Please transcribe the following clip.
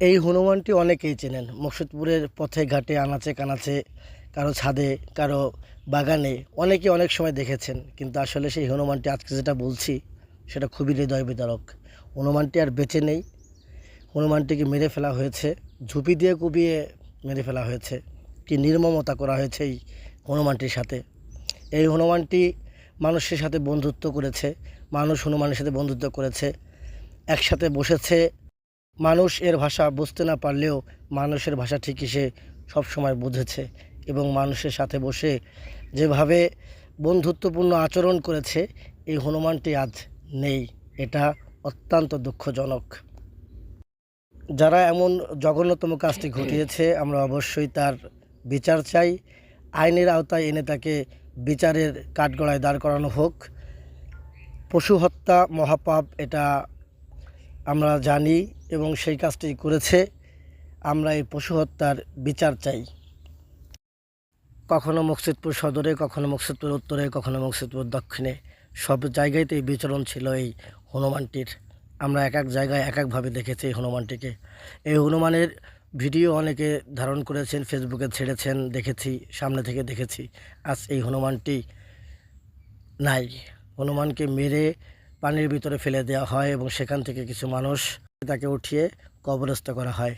এই হনুমানটি অনেকেই চেনেন। মুর্শিদপুরের পথে ঘাটে, আনাচে কানাচে, কারও ছাদে, কারও বাগানে অনেকে অনেক সময় দেখেছেন। কিন্তু আসলে সেই হনুমানটি আজকে যেটা বলছি, সেটা খুবই হৃদয় বিদারক হনুমানটি আর বেঁচে নেই। হনুমানটিকে মেরে ফেলা হয়েছে। ঝুপি দিয়ে কুপিয়ে মেরে ফেলা হয়েছে। কি নির্মমতা করা হয়েছে এই হনুমানটির সাথে। এই হনুমানটি মানুষের সাথে বন্ধুত্ব করেছে। মানুষ হনুমানের সাথে বন্ধুত্ব করেছে। একসাথে বসেছে। মানুষ এর ভাষা বুঝতে না পারলেও মানুষের ভাষা ঠিকই সে সবসময় বুঝেছে এবং মানুষের সাথে বসে যেভাবে বন্ধুত্বপূর্ণ আচরণ করেছে এই হনুমানটি আজ নেই। এটা অত্যন্ত দুঃখজনক। যারা এমন জঘন্যতম কাজটি ঘটিয়েছে আমরা অবশ্যই তার বিচার চাই। আইনের আওতায় এনে তাকে বিচারের কাঠগড়ায় দাঁড় করানো হোক। পশু হত্যা মহাপাপ এটা আমরা জানি। এবং সেই কাজটি করেছে। আমরা এই পশু হত্যার বিচার চাই। কখনো মুকসিদপুর সদরে, কখনো মুকসিদপুর উত্তরে, কখনো মুকসিদপুর দক্ষিণে। সব জায়গাতেই বিচরণ ছিল এই হনুমানটির। আমরা এক এক জায়গায় এক একভাবে দেখেছি এই হনুমানটিকে। এই হনুমানের ভিডিও অনেকে ধারণ করেছেন, ফেসবুকে ছেড়েছেন, দেখেছি, সামনে থেকে দেখেছি। আজ এই হনুমানটি নাই। হনুমানকে মেরে পানির ভিতরে ফেলে দেওয়া হয় এবং সেখান থেকে কিছু মানুষ তাকে উঠিয়ে কবরস্থ করা হয়।